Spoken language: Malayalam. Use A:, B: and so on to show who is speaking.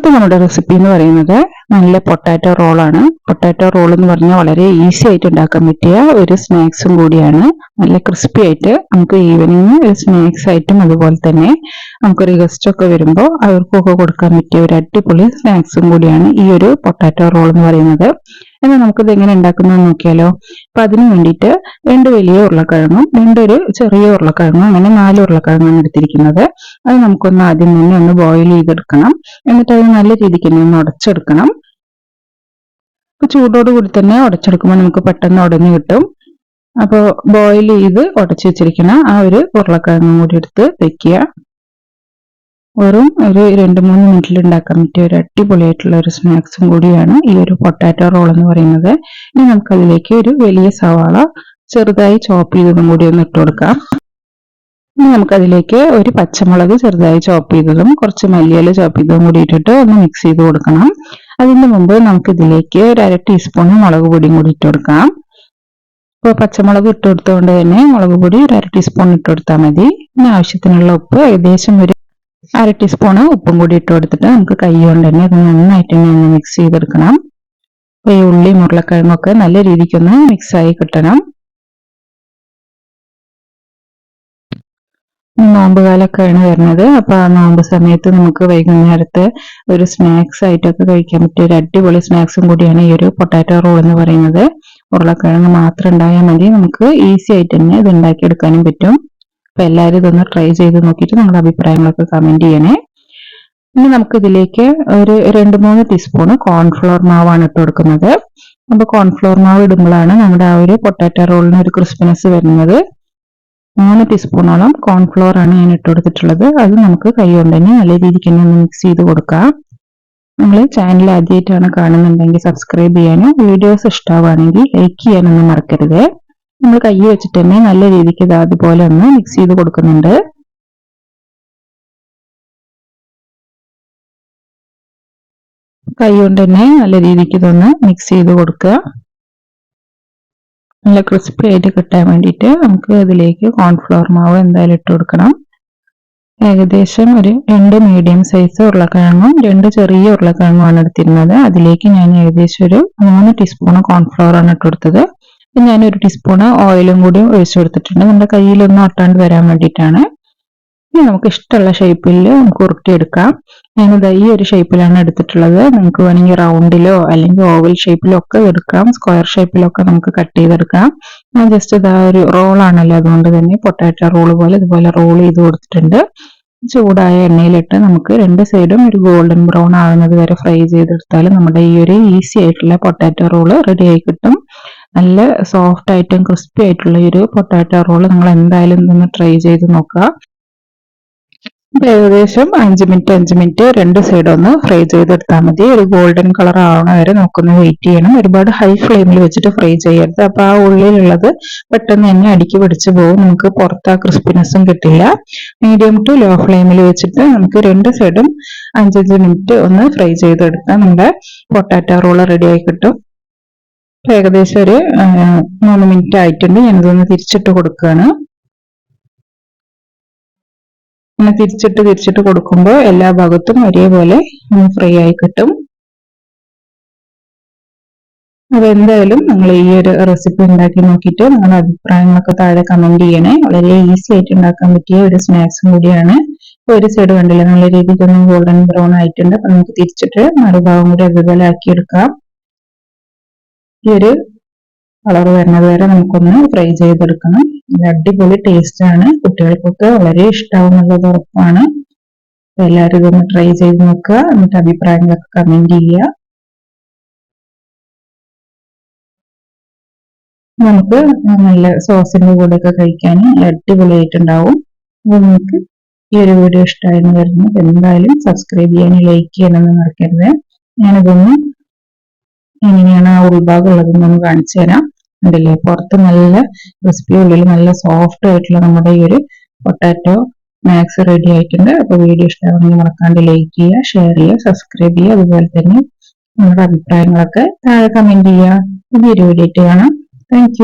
A: ഇന്നത്തെ നമ്മുടെ റെസിപ്പി എന്ന് പറയുന്നത് നല്ല പൊട്ടാറ്റോ റോളാണ് പൊട്ടാറ്റോ റോൾ എന്ന് പറഞ്ഞാൽ വളരെ ഈസി ആയിട്ട് ഉണ്ടാക്കാൻ പറ്റിയ ഒരു സ്നാക്സും കൂടിയാണ്. നല്ല ക്രിസ്പി ആയിട്ട് നമുക്ക് ഈവനിങ് ഒരു സ്നാക്സ് ആയിട്ടും അതുപോലെ തന്നെ നമുക്കൊരു ഗസ്റ്റ് ഒക്കെ വരുമ്പോൾ അവർക്കൊക്കെ കൊടുക്കാൻ പറ്റിയ ഒരു അടിപൊളി സ്നാക്സും കൂടിയാണ് ഈ ഒരു പൊട്ടാറ്റോ റോൾ എന്ന് പറയുന്നത്. എന്നാൽ നമുക്കിത് എങ്ങനെ ഉണ്ടാക്കുന്നത് നോക്കിയാലോ. അപ്പൊ അതിന് വേണ്ടിയിട്ട് രണ്ട് വലിയ ഉരുളക്കിഴങ്ങും രണ്ടൊരു ചെറിയ ഉരുളക്കിഴങ്ങും അങ്ങനെ നാല് ഉരുളക്കിഴങ്ങാണ് എടുത്തിരിക്കുന്നത്. അത് നമുക്കൊന്ന് ആദ്യം തന്നെ ഒന്ന് ബോയിൽ ചെയ്തെടുക്കണം. എന്നിട്ട് അത് നല്ല രീതിക്ക് തന്നെ ഒന്ന് ഉടച്ചെടുക്കണം. അപ്പൊ ചൂടോട് കൂടി തന്നെ ഉടച്ചെടുക്കുമ്പോൾ നമുക്ക് പെട്ടെന്ന് ഉടഞ്ഞു കിട്ടും. അപ്പോൾ ബോയിൽ ചെയ്ത് ഉടച്ചു വെച്ചിരിക്കുന്ന ആ ഒരു ഉരുളക്കിഴങ്ങും കൂടി എടുത്ത് വെക്കുക. വെറും ഒരു രണ്ട് മൂന്ന് മിനിറ്റിൽ ഉണ്ടാക്കാൻ പറ്റിയ ഒരു അടിപൊളിയായിട്ടുള്ള ഒരു സ്നാക്സും കൂടിയാണ് ഈ ഒരു പൊട്ടാറ്റോ റോൾ എന്ന് പറയുന്നത്. ഇനി നമുക്കതിലേക്ക് ഒരു വലിയ സവാള ചെറുതായി ചോപ്പ് ചെയ്തതും കൂടി ഒന്ന് ഇട്ട് കൊടുക്കാം. ഇനി നമുക്കതിലേക്ക് ഒരു പച്ചമുളക് ചെറുതായി ചോപ്പ് ചെയ്തതും കുറച്ച് മല്ലിയില ചോപ്പ് ചെയ്തതും കൂടി ഇട്ടിട്ട് ഒന്ന് മിക്സ് ചെയ്ത് കൊടുക്കണം. അതിന് മുമ്പ് നമുക്ക് ഇതിലേക്ക് ഒരു അര ടീസ്പൂൺ മുളക് പൊടിയും കൂടി ഇട്ട് കൊടുക്കാം. ഇപ്പോൾ പച്ചമുളക് ഇട്ട് കൊടുത്തുകൊണ്ട് തന്നെ മുളക് പൊടി ഒരു അര ടീസ്പൂൺ ഇട്ട് കൊടുത്താൽ മതി. ഇനി ആവശ്യത്തിനുള്ള ഉപ്പ് ഏകദേശം ഒരു അര ടീസ്പൂണ് ഉപ്പും കൂടി ഇട്ട് കൊടുത്തിട്ട് നമുക്ക് കൈ കൊണ്ട് തന്നെ അത് നന്നായിട്ട് തന്നെ ഒന്ന് മിക്സ് ചെയ്തെടുക്കണം. അപ്പോൾ ഈ ഉള്ളി ഉരുളക്കിഴങ്ങൊക്കെ നല്ല രീതിക്കൊന്ന് മിക്സ് ആയി കിട്ടണം. നോമ്പ് കാലൊക്കെയാണ് വരുന്നത്. അപ്പൊ ആ നോമ്പ് സമയത്ത് നമുക്ക് വൈകുന്നേരത്ത് ഒരു സ്നാക്സ് ആയിട്ടൊക്കെ കഴിക്കാൻ പറ്റിയ ഒരു അടിപൊളി സ്നാക്സും കൂടിയാണ് ഈ ഒരു പൊട്ടാറ്റോ റോൾ എന്ന് പറയുന്നത്. ഉരുളക്കിഴങ്ങ് മാത്രം ഉണ്ടായാൽ മതി. നമുക്ക് ഈസി ആയിട്ട് തന്നെ ഇത് ഉണ്ടാക്കിയെടുക്കാനും പറ്റും. അപ്പൊ എല്ലാവരും ഇതൊന്ന് ട്രൈ ചെയ്ത് നോക്കിയിട്ട് നിങ്ങളുടെ അഭിപ്രായങ്ങളൊക്കെ കമന്റ് ചെയ്യണേ. ഇനി നമുക്ക് ഇതിലേക്ക് ഒരു രണ്ട് മൂന്ന് ടീസ്പൂൺ കോൺഫ്ലോർ മാവാണ് ഇട്ട് കൊടുക്കുന്നത്. അപ്പൊ കോൺഫ്ലോർ മാവ് ഇടുമ്പോഴാണ് നമ്മുടെ ആ ഒരു പൊട്ടാറ്റോ റോളിന് ഒരു ക്രിസ്പിനെസ് വരുന്നത്. മൂന്ന് ടീസ്പൂണോളം കോൺഫ്ലോർ ആണ് ഞാൻ ഇട്ട് കൊടുത്തിട്ടുള്ളത്. അത് നമുക്ക് കൈ കൊണ്ട് തന്നെ നല്ല രീതിക്ക് തന്നെ ഒന്ന് മിക്സ് ചെയ്ത് കൊടുക്കാം. നിങ്ങൾ ചാനൽ ആദ്യമായിട്ടാണ് കാണുന്നുണ്ടെങ്കിൽ സബ്സ്ക്രൈബ് ചെയ്യാനും വീഡിയോസ് ഇഷ്ടമാവുകയാണെങ്കിൽ ലൈക്ക് ചെയ്യാനൊന്നും മറക്കരുത്. നമ്മൾ കൈ വെച്ചിട്ട് തന്നെ നല്ല രീതിക്ക് ഇത് അതുപോലെ ഒന്ന് മിക്സ് ചെയ്ത് കൊടുക്കുന്നുണ്ട്. കൈ കൊണ്ട് തന്നെ നല്ല രീതിക്ക് ഇതൊന്ന് മിക്സ് ചെയ്ത് കൊടുക്കുക. നല്ല ക്രിസ്പി ആയിട്ട് കിട്ടാൻ വേണ്ടിയിട്ട് നമുക്ക് അതിലേക്ക് കോൺഫ്ലവർ മാവ് എന്തായാലും ഇട്ട് കൊടുക്കണം. ഏകദേശം ഒരു രണ്ട് മീഡിയം സൈസ് ഉരുളക്കിഴങ്ങും രണ്ട് ചെറിയ ഉരുളക്കിഴങ്ങുമാണ് എടുത്തിരുന്നത്. അതിലേക്ക് ഞാൻ ഏകദേശം ഒരു മൂന്ന് ടീസ്പൂൺ കോൺഫ്ലവർ ആണ് ഇട്ട് കൊടുത്തത്. ഞാൻ ഒരു ടീസ്പൂൺ ഓയിലും കൂടി ഒഴിച്ചു കൊടുത്തിട്ടുണ്ട്. നമ്മുടെ കയ്യിലൊന്നും ഒട്ടാണ്ട് വരാൻ വേണ്ടിയിട്ടാണ്. ഇനി നമുക്ക് ഇഷ്ടമുള്ള ഷേപ്പിൽ നമുക്ക് ഉരുട്ടിയെടുക്കാം. ഞാനിത് ഈ ഒരു ഷേപ്പിലാണ് എടുത്തിട്ടുള്ളത്. നിങ്ങൾക്ക് വേണമെങ്കിൽ റൗണ്ടിലോ അല്ലെങ്കിൽ ഓവൽ ഷേപ്പിലോ ഒക്കെ എടുക്കാം. സ്ക്വയർ ഷേപ്പിലൊക്കെ നമുക്ക് കട്ട് ചെയ്തെടുക്കാം. ഞാൻ ജസ്റ്റ് ഇതാ ഒരു റോളാണല്ലോ അതുകൊണ്ട് തന്നെ പൊട്ടാറ്റോ റോൾ പോലെ ഇതുപോലെ റോൾ ചെയ്ത് കൊടുത്തിട്ടുണ്ട്. ചൂടായ എണ്ണയിലിട്ട് നമുക്ക് രണ്ട് സൈഡും ഒരു ഗോൾഡൻ ബ്രൗൺ ആകുന്നത് വരെ ഫ്രൈ ചെയ്തെടുത്താൽ നമ്മുടെ ഈ ഒരു ഈസി ആയിട്ടുള്ള പൊട്ടാറ്റോ റോൾ റെഡി ആയി കിട്ടും. നല്ല സോഫ്റ്റ് ആയിട്ടും ക്രിസ്പി ആയിട്ടുള്ള ഒരു പൊട്ടാറ്റോ റോൾ നിങ്ങൾ എന്തായാലും ഒന്ന് ട്രൈ ചെയ്ത് നോക്കുക. ഏകദേശം അഞ്ച് മിനിറ്റ് അഞ്ച് മിനിറ്റ് രണ്ട് സൈഡ് ഒന്ന് ഫ്രൈ ചെയ്തെടുത്താൽ മതി. ഒരു ഗോൾഡൻ കളർ ആവണ വരെ നമുക്കൊന്ന് വെയിറ്റ് ചെയ്യണം. ഒരുപാട് ഹൈ ഫ്ലെയിമിൽ വെച്ചിട്ട് ഫ്രൈ ചെയ്യരുത്. അപ്പൊ ആ ഉള്ളിലുള്ളത് പെട്ടെന്ന് തന്നെ അടുക്കി പിടിച്ചു പോകും. നമുക്ക് പുറത്ത് ആ ക്രിസ്പിനെസ്സും കിട്ടില്ല. മീഡിയം ടു ലോ ഫ്ലെയിമിൽ വെച്ചിട്ട് നമുക്ക് രണ്ട് സൈഡും അഞ്ചഞ്ച് മിനിറ്റ് ഒന്ന് ഫ്രൈ ചെയ്തെടുത്താൽ നമ്മുടെ പൊട്ടാറ്റോ റോൾ റെഡി ആയി കിട്ടും. ഏകദേശം ഒരു മൂന്ന് മിനിറ്റ് ആയിട്ടുണ്ട്. ഞാനിതൊന്ന് തിരിച്ചിട്ട് കൊടുക്കുകയാണ് ഇങ്ങനെ തിരിച്ചിട്ട് തിരിച്ചിട്ട് കൊടുക്കുമ്പോൾ എല്ലാ ഭാഗത്തും ഒരേപോലെ ഫ്രൈ ആയി കിട്ടും. അപ്പൊ എന്തായാലും നിങ്ങൾ ഈ ഒരു റെസിപ്പി ഉണ്ടാക്കി നോക്കിയിട്ട് നിങ്ങളുടെ അഭിപ്രായങ്ങളൊക്കെ താഴെ കമന്റ് ചെയ്യണേ. വളരെ ഈസി ആയിട്ട് ഉണ്ടാക്കാൻ പറ്റിയ ഒരു സ്നാക്സും കൂടിയാണ്. ഒരു സൈഡ് കണ്ടില്ല നല്ല രീതിക്ക് ഗോൾഡൻ ബ്രൗൺ ആയിട്ടുണ്ട്. അപ്പൊ നമുക്ക് തിരിച്ചിട്ട് മറുഭാഗം കൂടി അതുപോലെ ആക്കിയെടുക്കാം. ഈ ഒരു കളർ വരുന്നത് വരെ നമുക്കൊന്ന് ഫ്രൈ ചെയ്തെടുക്കണം. ഇത് അടിപൊളി ടേസ്റ്റ് ആണ്. കുട്ടികൾക്കൊക്കെ വളരെ ഇഷ്ടമാവുന്നുള്ളത് ഉറപ്പാണ്. എല്ലാവരും ഇതൊന്ന് ട്രൈ ചെയ്ത് നോക്കുക. എന്നിട്ട് അഭിപ്രായങ്ങളൊക്കെ കമന്റ് ചെയ്യുക. നമുക്ക് നല്ല സോസിന്റെ കൂടെ ഒക്കെ കഴിക്കാൻ അടിപൊളിയായിട്ടുണ്ടാവും. അപ്പോൾ നിങ്ങൾക്ക് ഈ ഒരു വീഡിയോ ഇഷ്ടമായിരുന്നു വരുന്നത് എന്തായാലും സബ്സ്ക്രൈബ് ചെയ്യാനും ലൈക്ക് ചെയ്യാനൊന്നും മറക്കരുത്. ഞാനിതൊന്ന് എങ്ങനെയാണ് ആ ഉൾഭാഗം ഉള്ളതെന്ന് കാണിച്ചു തരാം. ഉണ്ടല്ലേ പുറത്ത് നല്ല ക്രിസ്പി ഉള്ളിൽ നല്ല സോഫ്റ്റ് ആയിട്ടുള്ള നമ്മുടെ ഈ ഒരു പൊട്ടാറ്റോ മാക്സ് റെഡി ആയിട്ടുണ്ട്. അപ്പൊ വീഡിയോ ഇഷ്ടമാണെങ്കിൽ മറക്കാണ്ട് ലൈക്ക് ചെയ്യുക ഷെയർ ചെയ്യുക സബ്സ്ക്രൈബ് ചെയ്യുക. അതുപോലെ തന്നെ നിങ്ങളുടെ അഭിപ്രായങ്ങളൊക്കെ താഴെ കമന്റ് ചെയ്യുക. പുതിയൊരു വീഡിയോ കാണാം. താങ്ക്